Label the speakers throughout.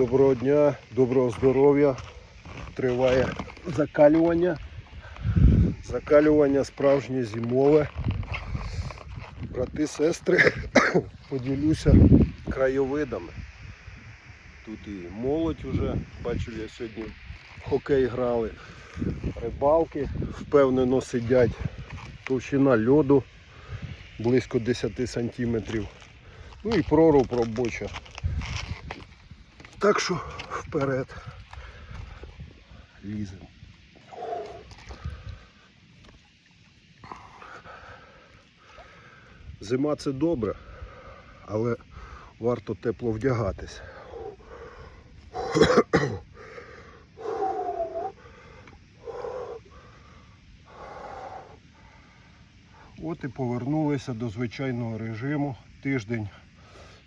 Speaker 1: Доброго дня, доброго здоров'я. Триває закалювання. Закалювання справжнє зимове. Брати, сестри, поділюся краєвидами. Тут і молодь уже, бачив я сьогодні в хокей грали. Рибалки впевнено сидять. Товщина льоду близько 10 сантиметрів. Ну і проруб робоча. Так що вперед ліземо. Зима це добре, але варто тепло вдягатись. От і повернулися до звичайного режиму. Тиждень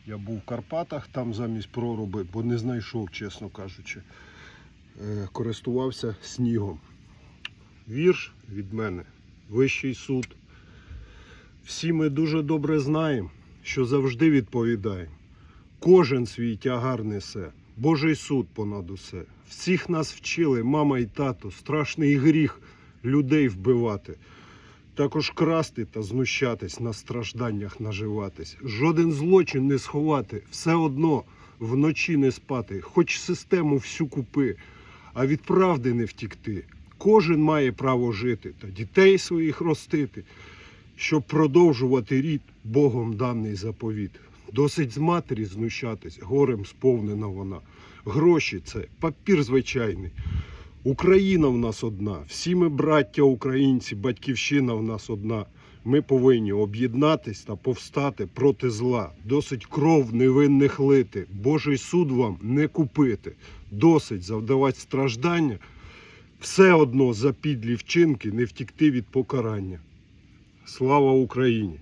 Speaker 1: я був в Карпатах, там замість проруби, бо не знайшов, чесно кажучи, е, користувався снігом. Вірш від мене, вищий суд. Всі ми дуже добре знаємо, що завжди відповідаємо. Кожен свій тягар несе, Божий суд понад усе. Всіх нас вчили, мама і тато, страшний гріх людей вбивати. Також красти та знущатись на стражданнях наживатись. Жоден злочин не сховати, все одно вночі не спати, хоч систему всю купи, а від правди не втікти. Кожен має право жити та дітей своїх ростити, щоб продовжувати рід Богом даний заповіт. Досить з матері знущатись, горем сповнена вона. Гроші це папір звичайний. Україна в нас одна, всі ми браття українці, батьківщина в нас одна. Ми повинні об'єднатись та повстати проти зла. Досить кров невинних лити. Божий суд вам не купити. Досить завдавати страждання. Все одно за підлі вчинки не втікти від покарання. Слава Україні!